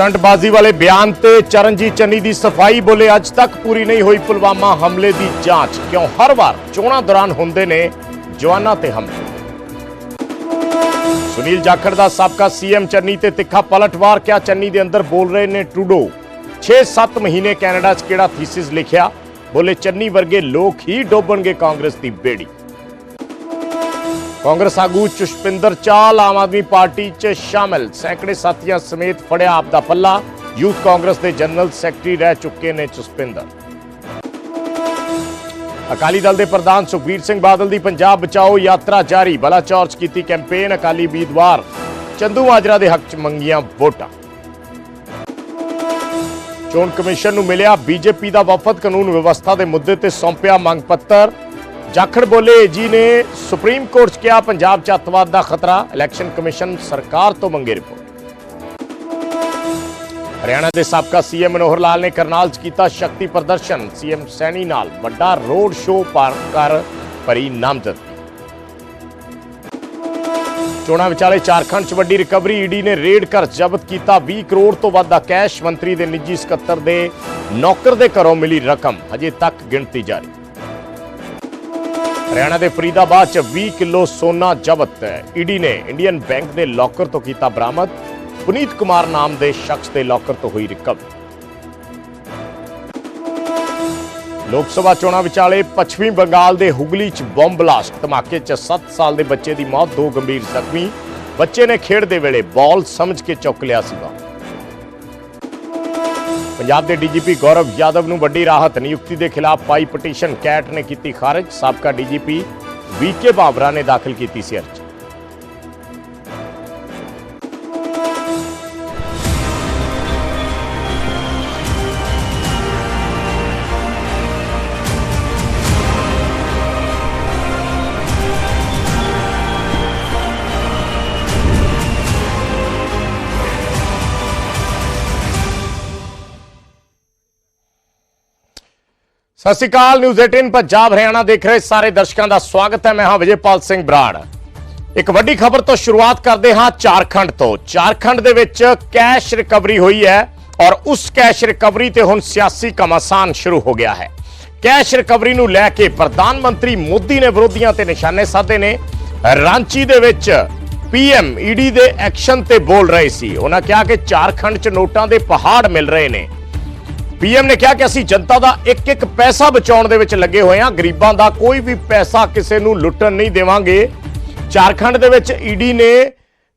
ਸਟੰਟਬਾਜ਼ੀ ਵਾਲੇ ਬਿਆਨ ਤੇ ਚਰਨਜੀਤ ਚੰਨੀ ਦੀ ਸਫ਼ਾਈ ਬੋਲੇ ਅੱਜ ਤੱਕ ਪੂਰੀ ਨਹੀਂ ਹੋਈ। ਪੁਲਵਾਮਾ ਹਮਲੇ ਦੀ ਜਾਂਚ ਕਿਉਂ ਹਰ ਵਾਰ ਚੋਣਾਂ ਦੌਰਾਨ ਹੁੰਦੇ ਨੇ ਜਵਾਨਾਂ ਤੇ ਹਮਲੇ? ਸੁਨੀਲ ਜਾਖੜ ਦਾ ਸਾਬਕਾ ਸੀਐਮ ਚੰਨੀ ਤੇ ਤਿੱਖਾ ਪਲਟਵਾਰ ਕਿਆ ਚੰਨੀ ਦੇ ਅੰਦਰ ਬੋਲ ਰਹੇ ਨੇ ਟਰੂਡੋ? 6-7 ਮਹੀਨੇ ਕੈਨੇਡਾ 'ਚ ਕਿਹੜਾ ਥੀਸਿਸ ਲਿਖਿਆ? ਬੋਲੇ ਚੰਨੀ ਵਰਗੇ ਲੋਕ ਹੀ ਡੋਬਣਗੇ ਕਾਂਗਰਸ ਦੀ ਬੇੜੀ। ਕਾਂਗਰਸ ਆਗੂ ਚੁਸ਼ਪਿੰਦਰ ਚਾਲ ਆਮ ਆਦਮੀ ਪਾਰਟੀ 'ਚ ਸ਼ਾਮਿਲ। ਸੈਂਕੜੇ ਸਾਥੀਆਂ ਸਮੇਤ ਫੜਿਆ ਆਪ ਦਾ ਪੱਲਾ। ਯੂਥ ਕਾਂਗਰਸ ਦੇ ਜਨਰਲ ਸੈਕਟਰੀ ਰਹਿ ਚੁੱਕੇ ਨੇ ਚੁਸ਼ਪਿੰਦਰ। ਅਕਾਲੀ ਦਲ ਦੇ ਪ੍ਰਧਾਨ ਸੁਖਬੀਰ ਸਿੰਘ ਬਾਦਲ ਦੀ ਪੰਜਾਬ ਬਚਾਓ ਯਾਤਰਾ ਜਾਰੀ। ਬਲਾਚੌਰ 'ਚ ਕੀਤੀ ਕੈਂਪੇਨ ਅਕਾਲੀ ਉਮੀਦਵਾਰ। ਚੰਦੂ ਮਾਜਰਾ ਦੇ ਹੱਕ 'ਚ ਮੰਗੀਆਂ ਵੋਟਾਂ। ਚੋਣ ਕਮਿਸ਼ਨ ਨੂੰ ਮਿਲਿਆ ਬੀਜੇਪੀ ਦਾ ਵਫਦ ਕਾਨੂੰਨ ਵਿਵਸਥਾ ਦੇ ਮੁੱਦੇ ਤੇ ਸੌਂਪਿਆ ਮੰਗ ਪੱਤਰ। ਜਾਖੜ ਬੋਲੇ ਜੀ ਨੇ ਸੁਪਰੀਮ ਕੋਰਟ 'ਚ ਕਿਹਾ, ਪੰਜਾਬ 'ਚ ਅੱਤਵਾਦ ਦਾ ਖਤਰਾ, ਇਲੈਕਸ਼ਨ ਕਮਿਸ਼ਨ ਸਰਕਾਰ ਤੋਂ ਮੰਗੇ ਰਿਪੋਰਟ। ਹਰਿਆਣਾ ਦੇ ਸਾਬਕਾ ਸੀਐਮ ਮਨੋਹਰ ਲਾਲ ਨੇ ਕਰਨਾਲ 'ਚ ਕੀਤਾ ਸ਼ਕਤੀ ਪ੍ਰਦਰਸ਼ਨ। ਸੀਐਮ ਸੈਣੀ ਨਾਲ ਵੱਡਾ ਰੋਡ ਸ਼ੋਅ ਪਾਰ ਕਰ ਭਰੀ ਨਾਮਜ਼ਦਗੀ। ਚੋਣਾਂ ਵਿਚਾਲੇ ਝਾਰਖੰਡ 'ਚ ਵੱਡੀ ਰਿਕਵਰੀ, ਈਡੀ ਨੇ ਰੇਡ ਕਰ ਜ਼ਬਤ ਕੀਤਾ। 20 ਕਰੋੜ ਤੋਂ ਵੱਧ ਦਾ ਕੈਸ਼ ਮੰਤਰੀ ਦੇ ਨਿੱਜੀ ਸਕੱਤਰ ਦੇ ਨੌਕਰ ਦੇ ਘਰੋਂ ਮਿਲੀ ਰਕਮ। ਹਜੇ ਤੱਕ ਗਿਣਤੀ ਜਾਰੀ। ਹਰਿਆਣਾ ਦੇ ਫਰੀਦਾਬਾਦ 'ਚ 20 ਕਿਲੋ ਸੋਨਾ ਜ਼ਬਤ ਹੈ। ਈਡੀ ਨੇ ਇੰਡੀਅਨ ਬੈਂਕ ਦੇ ਲੋਕਰ ਤੋਂ ਕੀਤਾ ਬਰਾਮਦ। ਪੁਨੀਤ ਕੁਮਾਰ ਨਾਮ ਦੇ ਸ਼ਖਸ ਦੇ ਲੋਕਰ ਤੋਂ ਹੋਈ ਰਿਕਵਰੀ ਲੋਕ ਸਭਾ ਚੋਣਾਂ ਵਿਚਾਲੇ ਪੱਛਮੀ ਬੰਗਾਲ ਦੇ ਹੁਗਲੀ 'ਚ ਬੰਬ ਬਲਾਸਟ ਧਮਾਕੇ 'ਚ 7 ਸਾਲ ਦੇ ਬੱਚੇ ਦੀ ਮੌਤ, ਦੋ ਗੰਭੀਰ ਜ਼ਖਮੀ। ਬੱਚੇ ਨੇ ਖੇਡਦੇ ਵੇਲੇ ਬਾਲ ਸਮਝ ਕੇ ਚੁੱਕ ਲਿਆ ਸੀਗਾ। ਪੰਜਾਬ ਦੇ ਡੀਜੀਪੀ ਗੌਰਵ ਯਾਦਵ ਨੂੰ ਵੱਡੀ ਰਾਹਤ, ਨਿਯੁਕਤੀ ਦੇ ਖਿਲਾਫ ਪਾਈ ਪਟੀਸ਼ਨ, ਕੈਟ ਨੇ ਕੀਤੀ ਖਾਰਜ, ਸਾਬਕਾ ਡੀਜੀਪੀ ਵੀਕੇ ਬਾਬਰਾ ਨੇ ਦਾਖਲ ਕੀਤੀ ਸੀ ਅਰਜ਼ੀ। ਸਤਿ ਸ਼੍ਰੀ ਅਕਾਲ ਨਿਊਜ਼ 18 ਪੰਜਾਬ, ਹਰਿਆਣਾ ਦੇਖ ਰਹੇ ਸਾਰੇ ਦਰਸ਼ਕਾਂ ਦਾ ਸਵਾਗਤ ਹੈ। ਮੈਂ ਹਾਂ ਵਿਜੇਪਾਲ ਸਿੰਘ ਬਰਾੜ। ਇੱਕ ਵੱਡੀ ਖਬਰ ਤੋਂ ਸ਼ੁਰੂਆਤ ਕਰਦੇ ਹਾਂ ਝਾਰਖੰਡ ਤੋਂ। ਝਾਰਖੰਡ ਦੇ ਵਿੱਚ ਕੈਸ਼ ਰਿਕਵਰੀ ਹੋਈ ਹੈ ਔਰ ਉਸ ਕੈਸ਼ ਰਿਕਵਰੀ ਤੇ ਹੁਣ ਸਿਆਸੀ ਕਮਾਸਾਨ ਸ਼ੁਰੂ ਹੋ ਗਿਆ ਹੈ। ਕੈਸ਼ ਰਿਕਵਰੀ ਨੂੰ ਲੈ ਕੇ ਪ੍ਰਧਾਨ ਮੰਤਰੀ ਮੋਦੀ ਨੇ ਵਿਰੋਧੀਆਂ ਤੇ ਨਿਸ਼ਾਨੇ ਸਾਧੇ ਨੇ। ਰਾਂਚੀ ਦੇ ਵਿੱਚ ਪੀਐਮ ਈਡੀ ਦੇ ਐਕਸ਼ਨ ਤੇ ਬੋਲ ਰਹੇ ਸੀ। ਉਹਨਾਂ ਕਿਹਾ ਕਿ ਝਾਰਖੰਡ 'ਚ ਨੋਟਾਂ ਦੇ ਪਹਾੜ ਮਿਲ ਰਹੇ ਨੇ। ਪੀਐਮ ਨੇ ਕਿਹਾ ਕਿ ਅਸੀਂ ਜਨਤਾ ਦਾ ਇੱਕ ਇੱਕ ਪੈਸਾ ਬਚਾਉਣ ਦੇ ਵਿੱਚ ਲੱਗੇ ਹੋਏ ਹਾਂ। ਗਰੀਬਾਂ ਦਾ ਕੋਈ ਵੀ ਪੈਸਾ ਕਿਸੇ ਨੂੰ ਲੁੱਟਣ ਨਹੀਂ ਦੇਵਾਂਗੇ। ਝਾਰਖੰਡ ਦੇ ਵਿੱਚ ਈਡੀ ਨੇ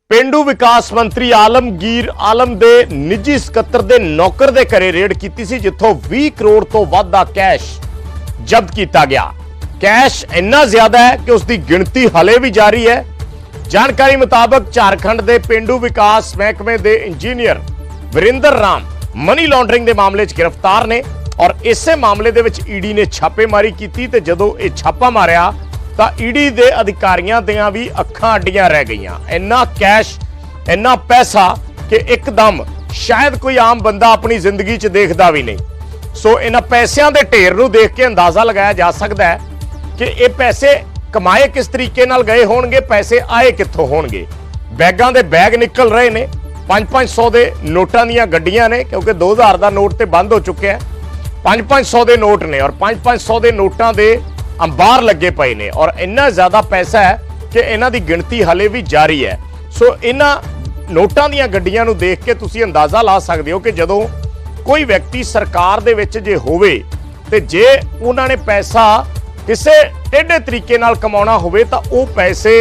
ਪਿੰਡੂ ਵਿਕਾਸ ਮੰਤਰੀ ਆਲਮਗੀਰ ਆਲਮ ਦੇ ਨਿੱਜੀ ਸਕੱਤਰ ਦੇ ਨੌਕਰ ਦੇ ਘਰੇ ਰੇਡ ਕੀਤੀ ਸੀ, ਜਿੱਥੋਂ 20 ਕਰੋੜ ਤੋਂ ਵੱਧ ਦਾ ਕੈਸ਼ ਜ਼ਬਤ ਕੀਤਾ ਗਿਆ। ਕੈਸ਼ ਇੰਨਾ ਜ਼ਿਆਦਾ ਹੈ ਕਿ ਉਸ ਦੀ ਗਿਣਤੀ ਹਲੇ ਵੀ ਜਾਰੀ ਹੈ। ਜਾਣਕਾਰੀ ਮੁਤਾਬਕ ਝਾਰਖੰਡ ਦੇ ਪਿੰਡੂ ਵਿਕਾਸ ਮਹਿਕਮੇ ਦੇ engineer Varinder Ram money laundering ਦੇ ਮਾਮਲੇ 'ਚ ਗ੍ਰਿਫਤਾਰ ਨੇ ਔਰ ਇਸੇ ਮਾਮਲੇ ਦੇ ਵਿੱਚ ਈਡੀ ਨੇ ਛਾਪੇਮਾਰੀ ਕੀਤੀ ਤੇ ਜਦੋਂ ਇਹ ਛਾਪਾ ਮਾਰਿਆ ਤਾਂ ਈਡੀ ਦੇ ਅਧਿਕਾਰੀਆਂ ਦੀਆਂ ਵੀ ਅੱਖਾਂ ਅੱਡੀਆਂ ਰਹਿ ਗਈਆਂ। ਇੰਨਾ ਕੈਸ਼ ਇੰਨਾ ਪੈਸਾ ਕਿ ਇੱਕਦਮ ਸ਼ਾਇਦ ਕੋਈ ਆਮ ਬੰਦਾ ਆਪਣੀ ਜ਼ਿੰਦਗੀ 'ਚ ਦੇਖਦਾ ਵੀ ਨਹੀਂ। ਸੋ ਇਹਨਾਂ ਪੈਸਿਆਂ ਦੇ ਢੇਰ ਨੂੰ ਦੇਖ ਕੇ ਅੰਦਾਜ਼ਾ ਲਗਾਇਆ ਜਾ ਸਕਦਾ ਹੈ ਕਿ ਇਹ ਪੈਸੇ ਕਮਾਏ ਕਿਸ ਤਰੀਕੇ ਨਾਲ ਗਏ ਹੋਣਗੇ, ਪੈਸੇ ਆਏ ਕਿੱਥੋਂ ਹੋਣਗੇ। ਬੈਗਾਂ ਦੇ ਬੈਗ ਨਿਕਲ ਰਹੇ ਨੇ 5-500 ਦੇ ਨੋਟਾਂ ਦੀਆਂ ਗੱਡੀਆਂ ਨੇ, ਕਿਉਂਕਿ 2000 ਦਾ ਨੋਟ ਤੇ ਬੰਦ ਹੋ ਚੁੱਕਿਆ ਹੈ। 5-500 ਦੇ ਨੋਟ ਨੇ ਔਰ 5-500 ਦੇ ਨੋਟਾਂ ਦੇ ਅੰਬਾਰ ਲੱਗੇ ਪਏ ਨੇ ਔਰ ਇੰਨਾ ਜ਼ਿਆਦਾ ਪੈਸਾ ਹੈ ਕਿ ਇਹਨਾਂ ਦੀ ਗਿਣਤੀ ਹਲੇ ਵੀ ਜਾਰੀ ਹੈ। ਸੋ ਇਹਨਾਂ ਨੋਟਾਂ ਦੀਆਂ ਗੱਡੀਆਂ ਨੂੰ ਦੇਖ ਕੇ ਤੁਸੀਂ ਅੰਦਾਜ਼ਾ ਲਾ ਸਕਦੇ ਹੋ ਕਿ ਜਦੋਂ ਕੋਈ ਵਿਅਕਤੀ ਸਰਕਾਰ ਦੇ ਵਿੱਚ ਜੇ ਹੋਵੇ ਤੇ ਜੇ ਉਹਨਾਂ ਨੇ ਪੈਸਾ ਕਿਸੇ ਟੇਢੇ ਤਰੀਕੇ ਨਾਲ ਕਮਾਉਣਾ ਹੋਵੇ ਤਾਂ ਉਹ ਪੈਸੇ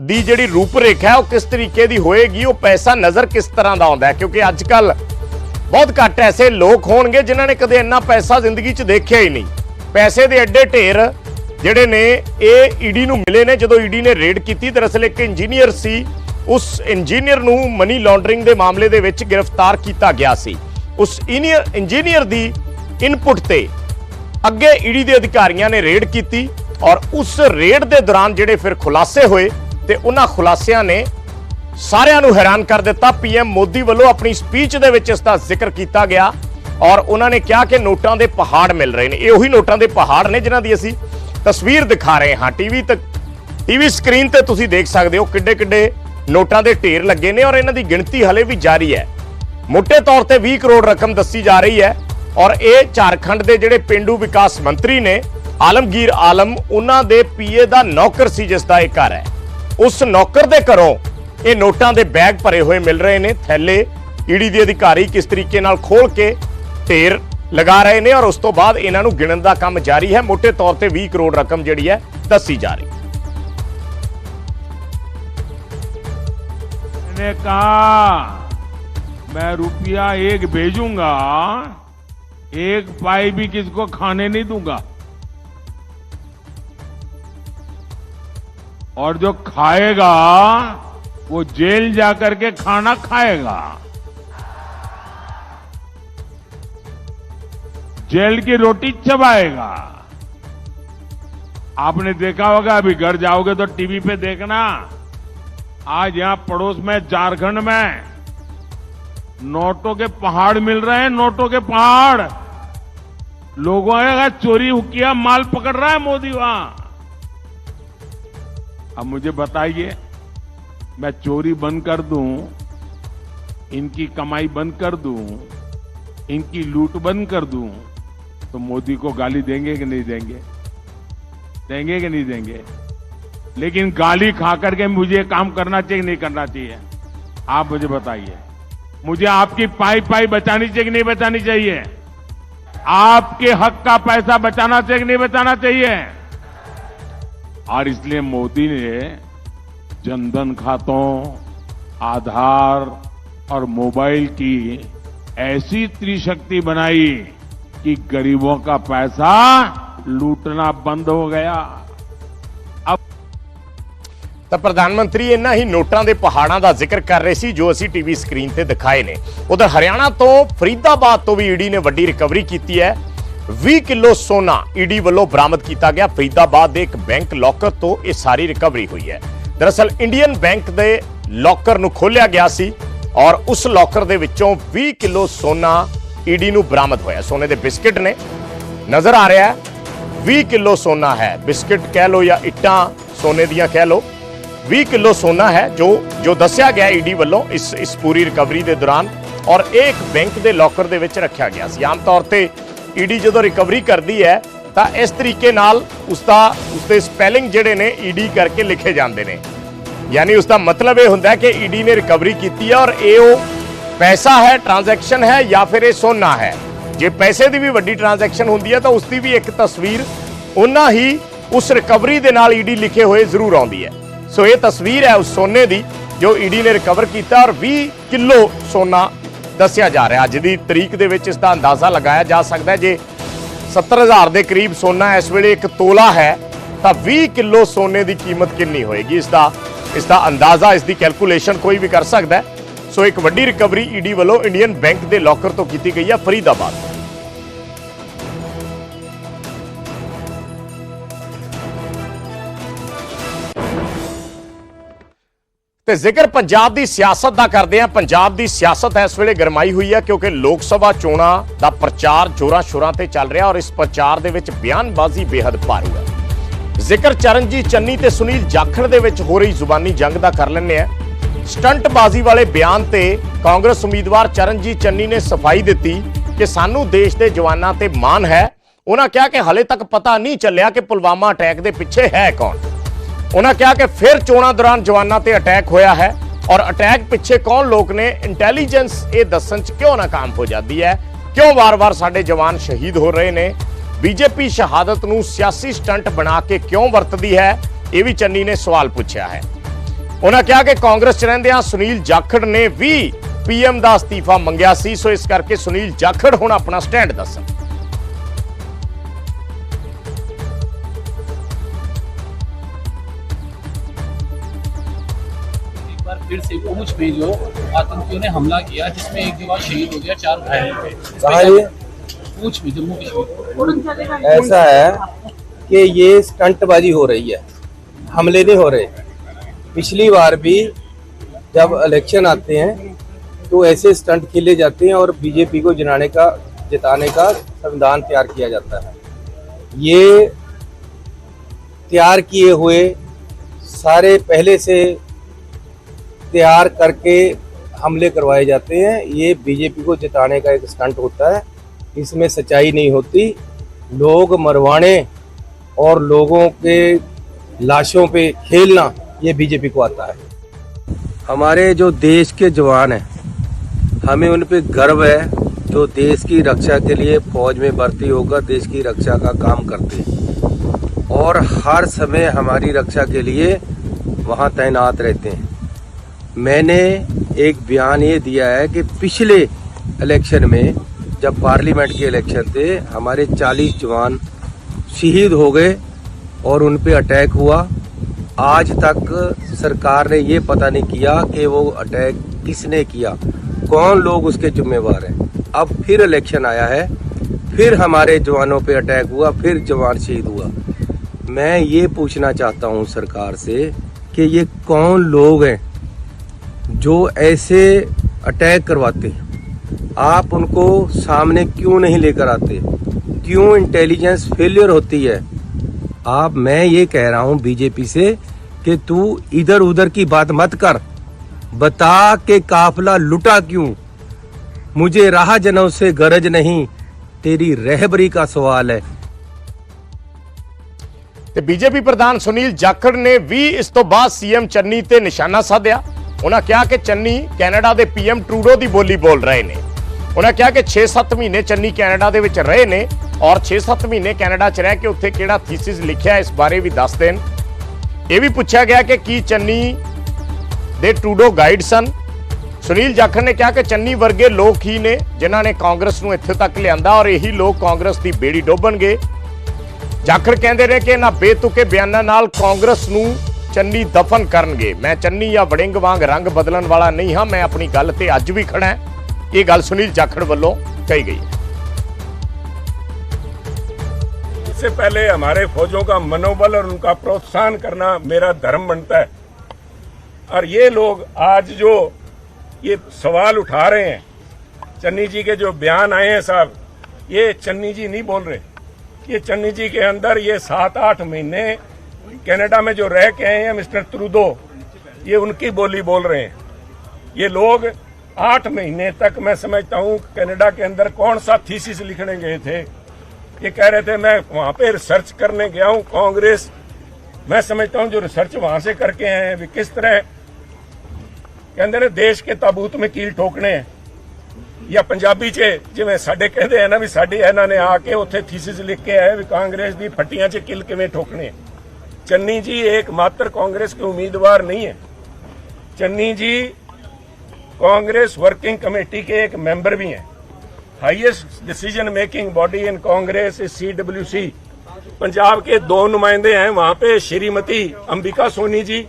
ਦੀ ਜਿਹੜੀ ਰੂਪਰੇਖਾ ਹੈ, ਉਹ ਕਿਸ ਤਰੀਕੇ ਦੀ ਹੋਏਗੀ, ਉਹ ਪੈਸਾ ਨਜ਼ਰ ਕਿਸ ਤਰ੍ਹਾਂ ਦਾ ਆਉਂਦਾ ਹੈ? ਕਿਉਂਕਿ ਅੱਜ ਕੱਲ ਬਹੁਤ ਘੱਟ ਐਸੇ ਲੋਕ ਹੋਣਗੇ ਜਿਨ੍ਹਾਂ ਨੇ ਕਦੇ ਇੰਨਾ ਪੈਸਾ ਜ਼ਿੰਦਗੀ 'ਚ ਦੇਖਿਆ ਹੀ ਨਹੀਂ। ਪੈਸੇ ਦੇ ਐਡੇ ਢੇਰ ਜਿਹੜੇ ਨੇ, ਇਹ ਈਡੀ ਨੂੰ ਮਿਲੇ ਨੇ, ਜਦੋਂ ਈਡੀ ਨੇ ਰੇਡ ਕੀਤੀ। ਦਰਅਸਲ ਇੱਕ ਇੰਜੀਨੀਅਰ ਸੀ, ਉਸ ਇੰਜੀਨੀਅਰ ਨੂੰ ਮਨੀ ਲਾਂਡਰਿੰਗ ਦੇ ਮਾਮਲੇ ਦੇ ਵਿੱਚ ਗ੍ਰਿਫਤਾਰ ਕੀਤਾ ਗਿਆ ਸੀ। ਉਸ ਇੰਜੀਨੀਅਰ ਦੀ ਇਨਪੁਟ ਤੇ ਅੱਗੇ ਈਡੀ ਦੇ ਅਧਿਕਾਰੀਆਂ ਨੇ ਰੇਡ ਕੀਤੀ ਔਰ ਉਸ ਰੇਡ ਦੇ ਦੌਰਾਨ ਜਿਹੜੇ ਫਿਰ ਖੁਲਾਸੇ ਹੋਏ ਤੇ ਉਹਨਾਂ ਖੁਲਾਸਿਆਂ ਨੇ ਸਾਰਿਆਂ ਨੂੰ ਹੈਰਾਨ ਕਰ ਦਿੱਤਾ। ਪੀਐਮ ਮੋਦੀ ਵੱਲੋਂ ਆਪਣੀ ਸਪੀਚ ਦੇ ਵਿੱਚ ਇਸ ਦਾ ਜ਼ਿਕਰ ਕੀਤਾ ਗਿਆ ਔਰ ਉਹਨਾਂ ਨੇ ਕਿਹਾ ਕਿ ਨੋਟਾਂ ਦੇ ਪਹਾੜ ਮਿਲ ਰਹੇ ਨੇ। ਇਹ ਉਹੀ ਨੋਟਾਂ ਦੇ ਪਹਾੜ ਨੇ ਜਿਨ੍ਹਾਂ ਦੀ ਅਸੀਂ ਤਸਵੀਰ ਦਿਖਾ ਰਹੇ ਹਾਂ। ਟੀਵੀ ਤੱਕ ਟੀਵੀ ਸਕਰੀਨ ਤੇ ਤੁਸੀਂ ਦੇਖ ਸਕਦੇ ਹੋ ਕਿੱਡੇ ਕਿੱਡੇ ਨੋਟਾਂ ਦੇ ਢੇਰ ਲੱਗੇ ਨੇ ਔਰ ਇਹਨਾਂ ਦੀ ਗਿਣਤੀ ਹਲੇ ਵੀ ਜਾਰੀ ਹੈ। ਮੋٹے ਤੌਰ ਤੇ 20 ਕਰੋੜ ਰਕਮ ਦੱਸੀ ਜਾ ਰਹੀ ਹੈ ਔਰ ਇਹ ਝਾਰਖੰਡ ਦੇ ਜਿਹੜੇ ਪਿੰਡੂ ਵਿਕਾਸ ਮੰਤਰੀ ਨੇ, ਆਲਮਗੀਰ ਆਲਮ, ਉਹਨਾਂ ਦੇ ਪੀਏ ਦਾ ਨੌਕਰ ਸੀ ਜਿਸ ਦਾ ਇਹ ਘਰ ਹੈ। ਉਸ ਨੌਕਰ ਦੇ ਘਰੋਂ ਇਹ ਨੋਟਾਂ ਦੇ ਬੈਗ ਭਰੇ ਹੋਏ ਮਿਲ ਰਹੇ ਨੇ, ਥੈਲੇ, ਈਡੀ ਦੇ ਅਧਿਕਾਰੀ ਕਿਸ ਤਰੀਕੇ ਨਾਲ ਖੋਲ ਕੇ ਢੇਰ ਲਗਾ ਰਹੇ ਨੇ ਔਰ ਉਸ ਤੋਂ ਬਾਅਦ ਇਹਨਾਂ ਨੂੰ ਗਿਣਨ ਦਾ ਕੰਮ ਜਾਰੀ ਹੈ। ਮੋٹے ਤੌਰ ਤੇ 20 ਕਰੋੜ ਰਕਮ ਜਿਹੜੀ ਹੈ, ਦੱਸੀ ਜਾ ਰਹੀ ਹੈ। मैंने कहा मैं रुपया एक भेजूंगा एक पाई भी किसको खाने नहीं दूंगा और जो खाएगा, वो जेल जाकर के खाना खाएगा। जेल की रोटी चबाएगा। आपने देखा होगा, अभी घर जाओगे तो टीवी पे देखना। आज यहाँ पड़ोस में, झारखंड में, नोटों के पहाड़ मिल रहे हैं, नोटों के पहाड़। लोगों का चोरी किया माल पकड़ रहा है मोदी वहाँ। अब मुझे बताइए, मैं चोरी बंद कर दूँ, इनकी कमाई बंद कर दूँ, इनकी लूट बंद कर दूँ तो मोदी को गाली देंगे कि नहीं देंगे? देंगे कि नहीं देंगे? लेकिन गाली खा करके मुझे काम करना चाहिए नहीं करना चाहिए? आप मुझे बताइए। मुझे आपकी पाई पाई बचानी चाहिए कि नहीं बचानी चाहिए? आपके हक का पैसा बचाना चाहिए कि नहीं बचाना चाहिए? और इसलिए मोदी ने जनधन खातों आधार और मोबाइल की ऐसी त्रिशक्ति बनाई कि गरीबों का पैसा लूटना बंद हो गया ਤਾਂ ਪ੍ਰਧਾਨ ਮੰਤਰੀ ਇਹਨਾਂ ਹੀ ਨੋਟਾਂ ਦੇ ਪਹਾੜਾਂ ਦਾ ਜ਼ਿਕਰ ਕਰ ਰਹੇ ਸੀ ਜੋ ਅਸੀਂ ਟੀਵੀ ਸਕਰੀਨ ਤੇ ਦਿਖਾਏ ਨੇ ਉਧਰ ਹਰਿਆਣਾ ਤੋਂ ਫਰੀਦਾਬਾਦ ਤੋਂ ਵੀ ਈਡੀ ਨੇ ਵੱਡੀ ਰਿਕਵਰੀ ਕੀਤੀ ਹੈ 20 ਕਿਲੋ ਸੋਨਾ ਈਡੀ ਵੱਲੋਂ ਬਰਾਮਦ ਕੀਤਾ ਗਿਆ। ਫਰੀਦਾਬਾਦ ਦੇ ਇੱਕ ਬੈਂਕ ਲੋਕਰ ਤੋਂ ਇਹ ਸਾਰੀ ਰਿਕਵਰੀ ਹੋਈ ਹੈ। ਦਰਅਸਲ ਇੰਡੀਅਨ ਬੈਂਕ ਦੇ ਲੋਕਰ ਨੂੰ ਖੋਲ੍ਹਿਆ ਗਿਆ ਸੀ ਔਰ ਉਸ ਲੋਕਰ ਦੇ ਵਿੱਚੋਂ 20 ਕਿਲੋ ਸੋਨਾ ਈਡੀ ਨੂੰ ਬਰਾਮਦ ਹੋਇਆ। ਸੋਨੇ ਦੇ ਬਿਸਕਟ ਨੇ। ਨਜ਼ਰ ਆ ਰਿਹਾ ਹੈ 20 ਕਿਲੋ ਸੋਨਾ ਹੈ। ਬਿਸਕਟ ਕਹਿ ਲੋ ਜਾਂ ਇੱਟਾਂ ਸੋਨੇ ਦੀਆਂ ਕਹਿ ਲੋ 20 ਕਿਲੋ ਸੋਨਾ ਹੈ ਜੋ ਜੋ ਦੱਸਿਆ ਗਿਆ ਈਡੀ ਵੱਲੋਂ ਇਸ ਇਸ ਪੂਰੀ ਰਿਕਵਰੀ ਦੇ ਦੌਰਾਨ ਔਰ ਇਹ ਇੱਕ ਬੈਂਕ ਦੇ ਲੋਕਰ ਦੇ ਵਿੱਚ ਰੱਖਿਆ ਗਿਆ ਸੀ। ਆਮ ਤੌਰ ਤੇ ਈਡੀ ਜਦੋਂ ਰਿਕਵਰੀ ਕਰਦੀ ਹੈ, ਤਾਂ ਇਸ ਤਰੀਕੇ ਨਾਲ ਉਸ ਦਾ, ਉਸ ਦੇ ਸਪੈਲਿੰਗ ਜਿਹੜੇ ਨੇ ਈਡੀ ਕਰਕੇ ਲਿਖੇ ਜਾਂਦੇ ਨੇ। ਯਾਨੀ ਉਸ ਦਾ ਮਤਲਬ ਇਹ ਹੁੰਦਾ ਹੈ ਕਿ ਈਡੀ ਨੇ ਰਿਕਵਰੀ ਕੀਤੀ ਹੈ ਔਰ ਇਹ ਉਹ ਪੈਸਾ ਹੈ, ਟ੍ਰਾਂਜੈਕਸ਼ਨ ਹੈ ਜਾਂ ਫਿਰ ਇਹ ਸੋਨਾ ਹੈ। ਜੇ ਪੈਸੇ ਦੀ ਵੀ ਵੱਡੀ ਟ੍ਰਾਂਜੈਕਸ਼ਨ ਹੁੰਦੀ ਹੈ, ਤਾਂ ਉਸ ਦੀ ਵੀ ਇੱਕ ਤਸਵੀਰ ਉਹਨਾਂ ਹੀ ਉਸ ਰਿਕਵਰੀ ਦੇ ਨਾਲ ਈਡੀ ਲਿਖੇ ਹੋਏ ਜ਼ਰੂਰ ਆਉਂਦੀ ਹੈ। ਸੋ ਇਹ ਤਸਵੀਰ ਹੈ ਉਸ ਸੋਨੇ ਦੀ ਜੋ ਈਡੀ ਨੇ ਰਿਕਵਰ ਕੀਤਾ ਔਰ 20 ਕਿਲੋ ਸੋਨਾ ਦੱਸਿਆ ਜਾ ਰਿਹਾ। ਅੱਜ ਦੀ ਤਰੀਕ ਦੇ ਵਿੱਚ ਇਸ ਦਾ ਅੰਦਾਜ਼ਾ ਲਗਾਇਆ ਜਾ ਸਕਦਾ ਹੈ। ਜੇ 70000 ਦੇ ਕਰੀਬ ਸੋਨਾ ਇਸ ਵੇਲੇ ਇੱਕ ਤੋਲਾ ਹੈ, ਤਾਂ 20 ਕਿਲੋ ਸੋਨੇ ਦੀ ਕੀਮਤ ਕਿੰਨੀ ਹੋਏਗੀ? ਇਸ ਦਾ ਇਸ ਦਾ ਅੰਦਾਜ਼ਾ, ਇਸ ਦੀ ਕੈਲਕੂਲੇਸ਼ਨ ਕੋਈ ਵੀ ਕਰ ਸਕਦਾ ਹੈ। ਸੋ ਇੱਕ ਵੱਡੀ ਰਿਕਵਰੀ ਈਡੀ ਵੱਲੋਂ ਇੰਡੀਅਨ ਬੈਂਕ ਦੇ ਲੋਕਰ ਤੋਂ ਕੀਤੀ ਗਈ ਹੈ ਫਰੀਦਾਬਾਦ। ਤੇ ਜ਼ਿਕਰ ਪੰਜਾਬ ਦੀ ਸਿਆਸਤ ਦਾ ਕਰਦੇ ਆ ਪੰਜਾਬ ਦੀ ਸਿਆਸਤ ਇਸ ਵੇਲੇ ਗਰਮਾਈ ਹੋਈ ਹੈ ਕਿਉਂਕਿ ਲੋਕ ਸਭਾ ਚੋਣਾਂ ਦਾ ਪ੍ਰਚਾਰ ਜੋਰਾਂ ਸ਼ੋਰਾਂ ਤੇ ਚੱਲ ਰਿਹਾ ਔਰ ਇਸ ਪ੍ਰਚਾਰ ਦੇ ਵਿੱਚ ਬਿਆਨਬਾਜ਼ੀ ਬੇहद ਭਾਰੂ ਹੈ ਜ਼ਿਕਰ ਚਰਨਜੀਤ ਚੰਨੀ ਤੇ ਸੁਨੀਲ ਜਾਖੜ ਦੇ ਵਿੱਚ ਹੋ ਰਹੀ ਜ਼ੁਬਾਨੀ ਜੰਗ ਦਾ ਕਰ ਲੈਂਦੇ ਆ ਸਟੰਟਬਾਜ਼ੀ ਵਾਲੇ ਬਿਆਨ ਤੇ ਕਾਂਗਰਸ ਉਮੀਦਵਾਰ ਚਰਨਜੀਤ ਚੰਨੀ ਨੇ ਸਫ਼ਾਈ ਦਿੱਤੀ ਕਿ ਸਾਨੂੰ ਦੇਸ਼ ਦੇ ਜਵਾਨਾਂ ਤੇ ਮਾਣ ਹੈ। ਉਹਨਾਂ ਕਿਹਾ ਕਿ ਹਲੇ ਤੱਕ ਪਤਾ ਨਹੀਂ ਚੱਲਿਆ ਕਿ ਪੁਲਵਾਮਾ ਅਟੈਕ ਦੇ ਪਿੱਛੇ ਹੈ ਕੌਣ। ਉਹਨਾਂ ਕਿਹਾ ਕਿ ਫਿਰ ਚੋਣਾਂ ਦੌਰਾਨ ਜਵਾਨਾਂ ਤੇ ਅਟੈਕ ਹੋਇਆ ਹੈ ਔਰ ਅਟੈਕ ਪਿੱਛੇ ਕੌਣ ਲੋਕ ਨੇ? ਇੰਟੈਲੀਜੈਂਸ ਇਹ ਦੱਸਣ 'ਚ ਕਿਉਂ ਨਾਕਾਮ ਹੋ ਜਾਂਦੀ ਹੈ? ਕਿਉਂ ਵਾਰ-ਵਾਰ ਸਾਡੇ ਜਵਾਨ ਸ਼ਹੀਦ ਹੋ ਰਹੇ ਨੇ? ਬੀਜੇਪੀ ਸ਼ਹਾਦਤ ਨੂੰ ਸਿਆਸੀ ਸਟੰਟ ਬਣਾ ਕੇ ਕਿਉਂ ਵਰਤਦੀ ਹੈ? ਇਹ ਵੀ ਚੰਨੀ ਨੇ ਸਵਾਲ ਪੁੱਛਿਆ ਹੈ। ਉਹਨਾਂ ਕਿਹਾ ਕਿ ਕਾਂਗਰਸ 'ਚ ਰਹਿੰਦਿਆਂ ਸੁਨੀਲ ਜਾਖੜ ਨੇ ਵੀ ਪੀਐਮ ਦਾ ਅਸਤੀਫਾ ਮੰਗਿਆ ਸੀ, ਸੋ ਇਸ ਕਰਕੇ ਸੁਨੀਲ ਜਾਖੜ ਹੁਣ ਆਪਣਾ ਸਟੈਂਡ ਦੱਸਣ। फिर से पूछ में जो आतंकियों ने हमला किया जिसमें एक जवान शहीद हो गया चार घायल हुए कहा ये? पूछ में जम्मू कश्मीर। ऐसा है कि ये स्टंटबाजी हो रही है। हमले नहीं हो रहे। पिछली बार भी जब इलेक्शन आते हैं तो ऐसे स्टंट खेले जाते हैं और बीजेपी को जिताने का जिताने का संविधान तैयार किया जाता है। ये तैयार किए हुए सारे पहले से तैयार करके हमले करवाए जाते हैं। ये बीजेपी को जिताने का एक स्टंट होता है। इसमें सच्चाई नहीं होती। लोग मरवाने और लोगों के लाशों पे खेलना ये बीजेपी को आता है। हमारे जो देश के जवान हैं, हमें उन पर गर्व है जो देश की रक्षा के लिए फौज में भर्ती होकर देश की रक्षा का काम करते हैं। और हर समय हमारी रक्षा के लिए वहाँ तैनात रहते हैं। मैंने एक बयान ये दिया है कि पिछले इलेक्शन में जब पार्लियामेंट के इलेक्शन थे, हमारे 40 जवान शहीद हो गए और उन पे अटैक हुआ। आज तक सरकार ने ये पता नहीं किया कि वो अटैक किसने किया। कौन लोग उसके जिम्मेवार हैं? अब फिर इलेक्शन आया है, फिर हमारे जवानों पे अटैक हुआ, फिर जवान शहीद हुआ। मैं ये पूछना चाहता हूँ सरकार से कि ये कौन लोग हैं? जो ऐसे अटैक करवाते हैं आप उनको सामने क्यों नहीं लेकर आते क्यों इंटेलिजेंस फेलियर होती है आप मैं ये कह रहा हूँ बीजेपी से कि तू इधर उधर की बात मत कर बता के काफिला लुटा क्यों मुझे राह जनों से गरज नहीं तेरी रहबरी का सवाल है ਤੇ ਬੀਜੇਪੀ ਪ੍ਰਧਾਨ ਸੁਨੀਲ ਜਾਖੜ ਨੇ ਵੀ ਇਸ ਤੋਂ ਬਾਅਦ ਸੀਐਮ ਚੰਨੀ ਤੇ ਨਿਸ਼ਾਨਾ ਸਾਧਿਆ ਉਹਨਾਂ ਕਿਹਾ ਕਿ ਚੰਨੀ ਕੈਨੇਡਾ ਦੇ ਪੀਐਮ ਟਰੂਡੋ ਦੀ ਬੋਲੀ ਬੋਲ ਰਹੇ ਨੇ। ਉਹਨਾਂ ਕਿਹਾ ਕਿ 6-7 ਮਹੀਨੇ ਚੰਨੀ ਕੈਨੇਡਾ ਦੇ ਵਿੱਚ ਰਹੇ ਨੇ ਔਰ 6-7 ਮਹੀਨੇ ਕੈਨੇਡਾ 'ਚ ਰਹਿ ਕੇ ਉੱਥੇ ਕਿਹੜਾ ਥੀਸਿਸ ਲਿਖਿਆ ਇਸ ਬਾਰੇ ਵੀ ਦੱਸ ਦੇਣ। ਇਹ ਵੀ ਪੁੱਛਿਆ ਗਿਆ ਕਿ ਕੀ ਚੰਨੀ ਦੇ ਟਰੂਡੋ ਗਾਈਡ ਸਨ। ਸੁਨੀਲ ਜਾਖੜ ਨੇ ਕਿਹਾ ਕਿ ਚੰਨੀ ਵਰਗੇ ਲੋਕ ਹੀ ਨੇ ਜਿਨ੍ਹਾਂ ਨੇ ਕਾਂਗਰਸ ਨੂੰ ਇੱਥੇ ਤੱਕ ਲਿਆਂਦਾ ਔਰ ਇਹੀ ਲੋਕ ਕਾਂਗਰਸ ਦੀ ਬੇੜੀ ਡੋਬਣਗੇ। ਜਾਖੜ ਕਹਿੰਦੇ ਨੇ ਕਿ ਇਹਨਾਂ ਬੇਤੁਕੇ ਬਿਆਨਾਂ ਨਾਲ ਕਾਂਗਰਸ ਨੂੰ ਚੰਨੀ ਦਫਨ ਕਰਨਗੇ ਮੈਂ ਚੰਨੀ ਜਾਂ ਵੜਿੰਗ ਵਾਂਗ ਰੰਗ ਬਦਲਣ ਵਾਲਾ ਨਹੀਂ ਹਾਂ ਮੈਂ ਆਪਣੀ ਗੱਲ ਤੇ ਅੱਜ ਵੀ ਖੜਾ ਹਾਂ ਇਹ ਗੱਲ ਸੁਨੀਲ ਜਾਖੜ ਵੱਲੋਂ ਕਹੀ ਗਈ ਹੈ इससे पहले हमारे फौजों का मनोबल और उनका प्रोत्साहन करना मेरा धर्म बनता है और ये लोग आज जो ये सवाल उठा रहे हैं चन्नी जी के जो बयान आए हैं साहब ये चन्नी जी नहीं बोल रहे ये चन्नी जी के अंदर ये सात आठ महीने कनाडा में जो रह के आए हैं मिस्टर त्रुदो ये उनकी बोली बोल रहे हैं ये लोग आठ महीने तक मैं समझता हूँ कनाडा के अंदर कौन सा थीसिस लिखने गए थे ये कह रहे थे मैं वहां पे रिसर्च करने गया हूं कांग्रेस मैं समझता हूं जो रिसर्च वहां से करके आए हैं भी किस तरह ਕਹਿੰਦੇ ਨੇ ਦੇਸ਼ ਕੇ ਤਾਬੂਤ ਮੇ ਕੀਲ ਠੋਕਣੇ ਹੈ ਜਾਂ ਪੰਜਾਬੀ 'ਚ ਜਿਵੇਂ ਸਾਡੇ ਕਹਿੰਦੇ ਆ ਨਾ ਵੀ ਸਾਡੇ ਇਹਨਾਂ ਨੇ ਆ ਕੇ ਉੱਥੇ ਥੀਸਿਸ ਲਿਖ ਕੇ ਆਏ ਵੀ ਕਾਂਗਰਸ ਦੀ ਫੱਟੀਆਂ 'ਚ ਕਿਲ ਕਿਵੇਂ ਠੋਕਣੇ चन्नी जी एकमात्र कांग्रेस के उम्मीदवार नहीं है। चन्नी जी कांग्रेस वर्किंग कमेटी के एक मेंबर भी हैं। Highest decision making body in Congress is सी पंजाब के दो नुमाइंदे हैं, वहाँ पे श्रीमती अंबिका सोनी जी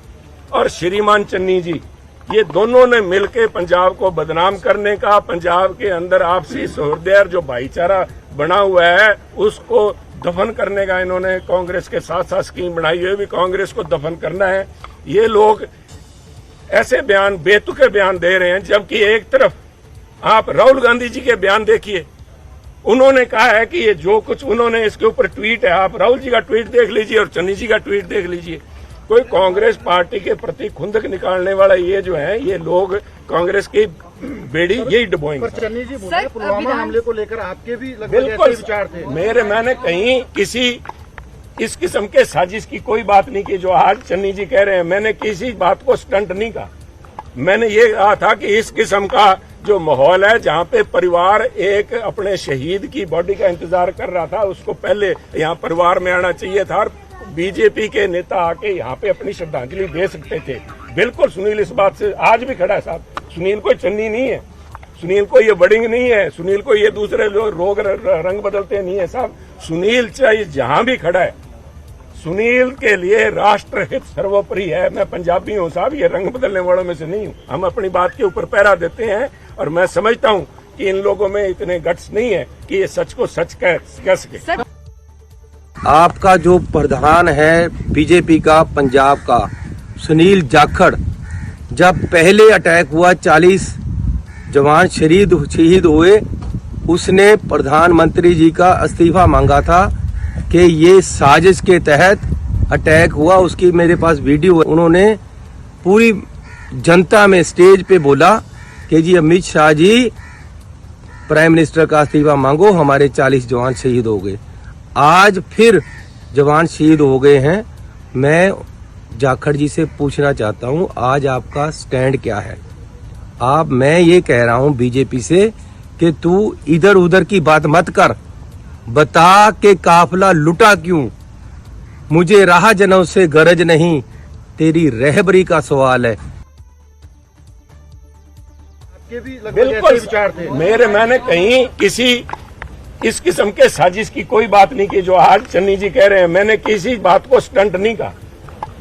और श्रीमान चन्नी जी। ये दोनों ने मिलकर पंजाब को बदनाम करने का, पंजाब के अंदर आपसी सहृदय जो भाईचारा बना हुआ है, उसको दफन करने का इन्होंने कांग्रेस के साथ साथ स्कीम बनाई हुई भी कांग्रेस को दफन करना है। ये लोग ऐसे बयान, बेतुके बयान दे रहे हैं, जबकि एक तरफ़ आप राहुल गांधी जी के बयान देखिए। उन्होंने कहा है कि ये जो कुछ उन्होंने इसके ऊपर ट्वीट है, आप राहुल जी का ट्वीट देख लीजिए और चन्नी जी का ट्वीट देख लीजिए। कोई कांग्रेस पार्टी के प्रति खुंदक निकालने वाला ये जो है, ये लोग कांग्रेस की बेड़ी यही डुबोएँगे चन्नी पुलवामा हमले को लेकर आपके भी बिल्कुल। विचार थे। मेरे मैंने कहीं किसी इस किस्म के साजिश की कोई बात नहीं की जो आज चन्नी जी कह रहे हैं। मैंने किसी बात को स्टंट नहीं कहा। मैंने ये कहा था कि इस किस्म का जो माहौल है जहाँ पे परिवार एक अपने शहीद की बॉडी का इंतज़ार कर रहा था उसको पहले यहाँ परिवार में आना चाहिए था और बीजेपी के नेता आके यहाँ पे अपनी श्रद्धांजलि दे सकते थे। बिल्कुल सुनील इस बात से आज भी खड़ा है साहब। सुनील कोई चन्नी नहीं है। सुनील को ये बडिंग नहीं है। सुनील को ये दूसरे लोग रोग र- र- रंग बदलते नहीं है साहब। सुनील चाहे जहाँ भी खड़ा है। सुनील के लिए राष्ट्र हित सर्वोपरि है। मैं पंजाबी हूँ साहब ये रंग बदलने वालों में से नहीं हूँ। हम अपनी बात के ऊपर पहरा देते हैं और मैं समझता हूँ कि इन लोगों में इतने गट्स नहीं है कि ये सच को सच कह कह सके। आपका जो प्रधान है बीजेपी का पंजाब का सुनील जाखड़ जब पहले अटैक हुआ 40 जवान शहीद शहीद हुए, उसने प्रधानमंत्री जी का इस्तीफा मांगा था कि ये साजिश के तहत अटैक हुआ। उसकी मेरे पास वीडियो है। उन्होंने पूरी जनता में स्टेज पे बोला कि जी अमित शाह जी, प्राइम मिनिस्टर का इस्तीफा मांगो, हमारे 40 जवान शहीद हो गए। आज फिर जवान शहीद हो गए हैं। मैं जाखड़ जी से पूछना चाहता हूँ आज आपका स्टैंड क्या है? आप मैं ये कह रहा हूँ बीजेपी से कि तू इधर उधर की बात मत कर। बता के काफिला लुटा क्यों? मुझे राह जनों से गरज नहीं। तेरी रहबरी का सवाल है। बिल्कुल विचार थे। मेरे मैंने कहीं किसी इस किस्म के साजिश की कोई बात नहीं की जो आज चन्नी जी कह रहे हैं। मैंने किसी बात को स्टंट नहीं कहा।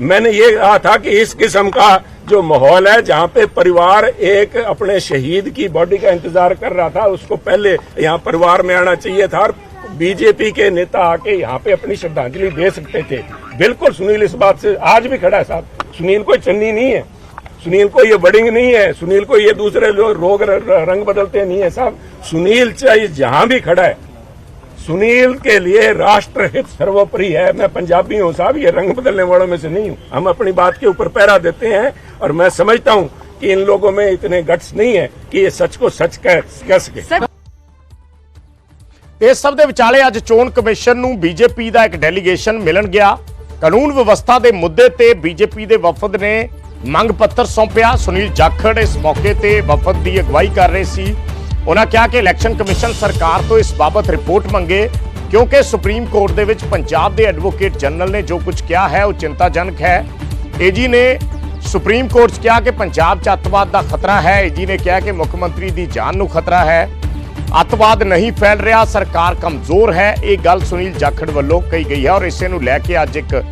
मैंने ये कहा था कि इस किस्म का जो माहौल है, जहाँ पे परिवार एक अपने शहीद की बॉडी का इंतज़ार कर रहा था, उसको पहले यहाँ परिवार में आना चाहिए था और बीजेपी के नेता आके यहाँ पे अपनी श्रद्धांजलि दे सकते थे। बिल्कुल सुनील इस बात से आज भी खड़ा है साहब। सुनील कोई चन्नी नहीं है। सुनील को ये बडिंग नहीं है। सुनील को ये दूसरे लोग रोग रंग बदलते नहीं है साहब। सुनील चाहे जहाँ भी खड़ा है सुनील के लिए राष्ट्र हित सर्वोपरि है मैं पंजाबी हूं साहब ये रंग बदलने वालों में से नहीं हूं हम अपनी बात के ऊपर पहरा देते हैं और मैं समझता हूं कि इन लोगों में इतने गट्स नहीं है कि ये सच को सच कह कह सके ਇਸ ਸਭ ਦੇ ਵਿਚਾਲੇ ਅੱਜ ਚੋਣ ਕਮਿਸ਼ਨ ਨੂੰ ਬੀਜੇਪੀ ਦਾ ਇੱਕ ਡੈਲੀਗੇਸ਼ਨ ਮਿਲਣ ਗਿਆ ਕਾਨੂੰਨ ਵਿਵਸਥਾ ਦੇ ਮੁੱਦੇ ਤੇ ਬੀਜੇਪੀ ਦੇ ਵਫਦ ਨੇ ਮੰਗ ਪੱਤਰ ਸੌਂਪਿਆ ਸੁਨੀਲ ਜਾਖੜ ਇਸ ਮੌਕੇ ਤੇ ਵਫਦ ਦੀ ਅਗਵਾਈ ਕਰ ਰਹੇ ਸੀ ਉਹਨਾਂ ਕਿਹਾ ਕਿ ਇਲੈਕਸ਼ਨ ਕਮਿਸ਼ਨ ਸਰਕਾਰ ਤੋਂ ਇਸ ਬਾਬਤ ਰਿਪੋਰਟ ਮੰਗੇ ਕਿਉਂਕਿ ਸੁਪਰੀਮ ਕੋਰਟ ਦੇ ਵਿੱਚ ਪੰਜਾਬ ਦੇ ਐਡਵੋਕੇਟ ਜਨਰਲ ਨੇ ਜੋ ਕੁਝ ਕਿਹਾ ਹੈ, ਉਹ ਚਿੰਤਾਜਨਕ ਹੈ। ਏਜੀ ਨੇ ਸੁਪਰੀਮ ਕੋਰਟ 'ਚ ਕਿਹਾ ਕਿ ਪੰਜਾਬ 'ਚ ਅੱਤਵਾਦ ਦਾ ਖਤਰਾ ਹੈ। ਏਜੀ ਨੇ ਕਿਹਾ ਕਿ ਮੁੱਖ ਮੰਤਰੀ ਦੀ ਜਾਨ ਨੂੰ ਖਤਰਾ ਹੈ। ਅੱਤਵਾਦ ਨਹੀਂ ਫੈਲ ਰਿਹਾ, ਸਰਕਾਰ ਕਮਜ਼ੋਰ ਹੈ। ਇਹ ਗੱਲ ਸੁਨੀਲ ਜਾਖੜ ਵੱਲੋਂ ਕਹੀ ਗਈ ਹੈ ਔਰ ਇਸੇ ਨੂੰ ਲੈ ਕੇ ਅੱਜ ਇੱਕ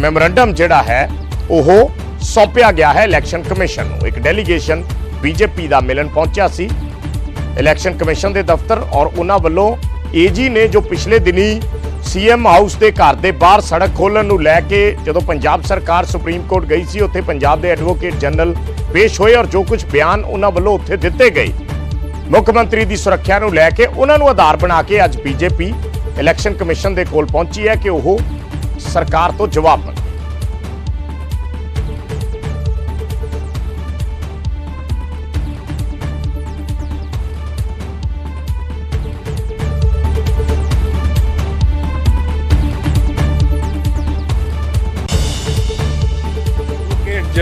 ਮੈਮੋਰੰਡਮ ਜਿਹੜਾ ਹੈ, ਉਹ ਸੌਂਪਿਆ ਗਿਆ ਹੈ ਇਲੈਕਸ਼ਨ ਕਮਿਸ਼ਨ ਨੂੰ। ਇੱਕ ਡੈਲੀਗੇਸ਼ਨ ਬੀਜੇਪੀ ਦਾ ਮਿਲਣ ਪਹੁੰਚਿਆ ਸੀ। ਇਲੈਕਸ਼ਨ ਕਮਿਸ਼ਨ ਦੇ ਦਫ਼ਤਰ ਔਰ ਉਹਨਾਂ ਵੱਲੋਂ ਏਜੀ ਨੇ ਜੋ ਪਿਛਲੇ ਦਿਨੀ ਸੀਐਮ ਹਾਊਸ ਦੇ ਘਰ ਦੇ ਬਾਹਰ ਸੜਕ ਖੋਲਣ ਨੂੰ ਲੈ ਕੇ ਜਦੋਂ ਪੰਜਾਬ ਸਰਕਾਰ ਸੁਪਰੀਮ ਕੋਰਟ ਗਈ ਸੀ, ਉੱਥੇ ਪੰਜਾਬ ਦੇ ਐਡਵੋਕੇਟ ਜਨਰਲ ਪੇਸ਼ ਹੋਏ ਔਰ ਜੋ ਕੁਝ ਬਿਆਨ ਉਹਨਾਂ ਵੱਲੋਂ ਉੱਥੇ ਦਿੱਤੇ ਗਏ। ਮੁੱਖ ਮੰਤਰੀ ਦੀ ਸੁਰੱਖਿਆ ਨੂੰ ਲੈ ਕੇ ਉਹਨਾਂ ਨੂੰ ਆਧਾਰ ਬਣਾ ਕੇ ਅੱਜ ਬੀਜੇਪੀ ਇਲੈਕਸ਼ਨ ਕਮਿਸ਼ਨ ਦੇ ਕੋਲ ਪਹੁੰਚੀ ਹੈ ਕਿ ਉਹ ਸਰਕਾਰ ਤੋਂ ਜਵਾਬ ਮੰਗੇ।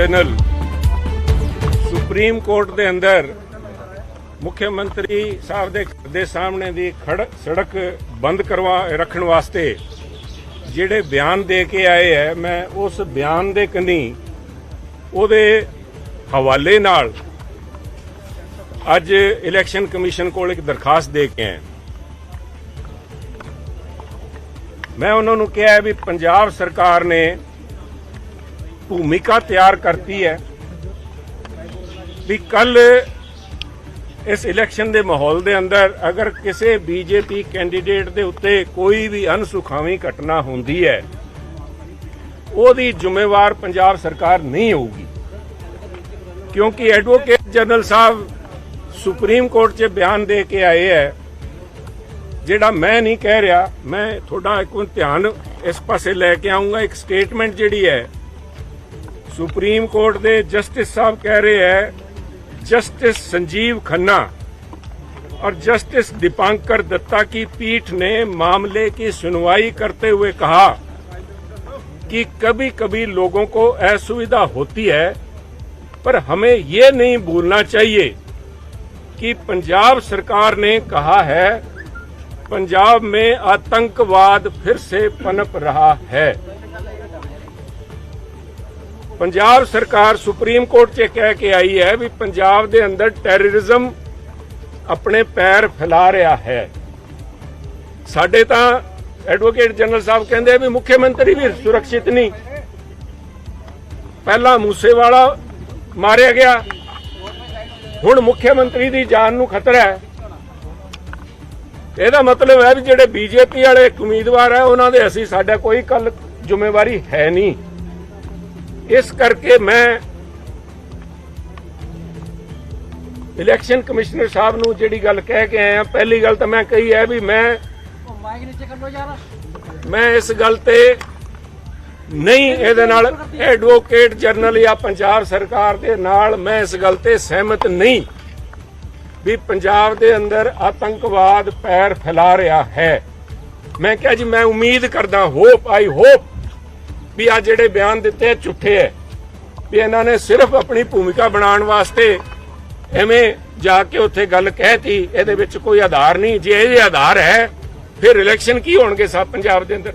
ਐਡਵੋਕੇਟ ਸੁਪਰੀਮ ਕੋਰਟ ਦੇ ਅੰਦਰ ਮੁੱਖ ਮੰਤਰੀ ਸਾਹਿਬ ਦੇ ਦੇ ਸਾਹਮਣੇ ਦੀ ਖੜ, ਸੜਕ ਬੰਦ ਕਰਵਾ, ਰੱਖਣ ਵਾਸਤੇ ਜਿਹੜੇ ਬਿਆਨ ਦੇ ਕੇ ਆਏ ਹੈ, ਮੈਂ ਉਸ ਬਿਆਨ ਦੇ ਕਨੀ ਉਹਦੇ ਹਵਾਲੇ ਨਾਲ ਅੱਜ ਇਲੈਕਸ਼ਨ ਕਮਿਸ਼ਨ ਕੋਲ ਇੱਕ ਦਰਖਾਸਤ ਦੇ ਕੇ ਆਇਆ। ਮੈਂ ਉਹਨਾਂ ਨੂੰ ਕਿਹਾ ਵੀ ਪੰਜਾਬ ਸਰਕਾਰ ਨੇ ਭੂਮਿਕਾ ਤਿਆਰ ਕਰਤੀ ਹੈ ਵੀ ਕੱਲ ਇਸ ਇਲੈਕਸ਼ਨ ਦੇ ਮਾਹੌਲ ਦੇ ਅੰਦਰ ਅਗਰ ਕਿਸੇ ਬੀਜੇਪੀ ਕੈਂਡੀਡੇਟ ਦੇ ਉੱਤੇ ਕੋਈ ਵੀ ਅਨਸੁਖਾਵੀ ਘਟਨਾ ਹੁੰਦੀ ਹੈ, ਉਹਦੀ ਜ਼ਿੰਮੇਵਾਰ ਪੰਜਾਬ ਸਰਕਾਰ ਨਹੀਂ ਹੋਊਗੀ। ਕਿਉਂਕਿ ਐਡਵੋਕੇਟ ਜਨਰਲ ਸਾਹਿਬ ਸੁਪਰੀਮ ਕੋਰਟ 'ਚ ਬਿਆਨ ਦੇ ਕੇ ਆਏ ਹੈ, ਜਿਹੜਾ ਮੈਂ ਨਹੀਂ ਕਹਿ ਰਿਹਾ, ਮੈਂ ਤੁਹਾਡਾ ਇੱਕ ਵਾਰ ਧਿਆਨ ਇਸ ਪਾਸੇ ਲੈ ਕੇ ਆਉਂਗਾ ਇੱਕ ਸਟੇਟਮੈਂਟ ਜਿਹੜੀ ਹੈ सुप्रीम कोर्ट ਦੇ जस्टिस साहब कह रहे हैं, जस्टिस संजीव खन्ना और जस्टिस दीपांकर दत्ता की पीठ ने मामले की सुनवाई करते हुए कहा कि कभी कभी लोगों को असुविधा होती है, पर हमें ये नहीं भूलना चाहिए कि पंजाब सरकार ने कहा है, पंजाब में आतंकवाद फिर से पनप रहा है। ਪੰਜਾਬ ਸਰਕਾਰ ਸੁਪਰੀਮ ਕੋਰਟ 'ਚ ਕਹਿ ਕੇ ਆਈ ਹੈ ਵੀ ਪੰਜਾਬ ਦੇ ਅੰਦਰ ਟੈਰਰਿਜ਼ਮ ਆਪਣੇ ਪੈਰ ਫੈਲਾ ਰਿਹਾ ਹੈ। ਸਾਡੇ ਤਾਂ ਐਡਵੋਕੇਟ ਜਨਰਲ ਸਾਹਿਬ ਕਹਿੰਦੇ ਵੀ ਮੁੱਖ ਮੰਤਰੀ ਵੀ ਸੁਰੱਖਿਅਤ ਨਹੀਂ। ਪਹਿਲਾਂ ਮੂਸੇਵਾਲਾ ਮਾਰਿਆ ਗਿਆ। ਹੁਣ ਮੁੱਖ ਮੰਤਰੀ ਦੀ ਜਾਨ ਨੂੰ ਖਤਰਾ ਹੈ। ਇਹਦਾ ਮਤਲਬ ਹੈ ਵੀ ਜਿਹੜੇ ਬੀਜੇਪੀ ਵਾਲੇ ਉਮੀਦਵਾਰ ਹੈ, ਉਹਨਾਂ ਦੇ ਅਸੀਂ ਸਾਡਾ ਕੋਈ ਕੱਲ ਜ਼ਿੰਮੇਵਾਰੀ ਹੈ ਨਹੀਂ। ਇਸ ਕਰਕੇ ਮੈਂ ਇਲੈਕਸ਼ਨ ਕਮਿਸ਼ਨਰ ਸਾਹਿਬ ਨੂੰ ਜਿਹੜੀ ਗੱਲ ਕਹਿ ਕੇ ਆਇਆ ਪਹਿਲੀ ਗੱਲ ਤਾਂ ਮੈਂ ਕਹੀ ਹੈ ਵੀ ਮੈਂ ਮੈਂ ਇਸ ਗੱਲ ਤੇ ਨਹੀਂ ਇਹਦੇ ਨਾਲ ਐਡਵੋਕੇਟ ਜਨਰਲ ਜਾਂ ਪੰਜਾਬ ਸਰਕਾਰ ਦੇ ਨਾਲ ਮੈਂ ਇਸ ਗੱਲ ਤੇ ਸਹਿਮਤ ਨਹੀਂ ਵੀ ਪੰਜਾਬ ਦੇ ਅੰਦਰ ਆਤੰਕਵਾਦ ਪੈਰ ਫੈਲਾ ਰਿਹਾ ਹੈ। ਮੈਂ ਕਿਹਾ ਜੀ ਮੈਂ ਉਮੀਦ ਕਰਦਾ ਹੋਪ ਆਈ ਹੋਪ ਵੀ ਆ ਜਿਹੜੇ ਬਿਆਨ ਦਿੱਤੇ ਆ, ਝੂਠੇ ਹੈ ਵੀ ਇਹਨਾਂ ਨੇ ਸਿਰਫ ਆਪਣੀ ਭੂਮਿਕਾ ਬਣਾਉਣ ਵਾਸਤੇ ਐਵੇਂ ਜਾ ਕੇ ਉੱਥੇ ਗੱਲ ਕਹਿਤੀ, ਇਹਦੇ ਵਿੱਚ ਕੋਈ ਆਧਾਰ ਨਹੀਂ। ਜੇ ਇਹ ਆਧਾਰ ਹੈ, ਫਿਰ ਇਲੈਕਸ਼ਨ ਕੀ ਹੋਣਗੇ ਸਭ ਪੰਜਾਬ ਦੇ ਅੰਦਰ?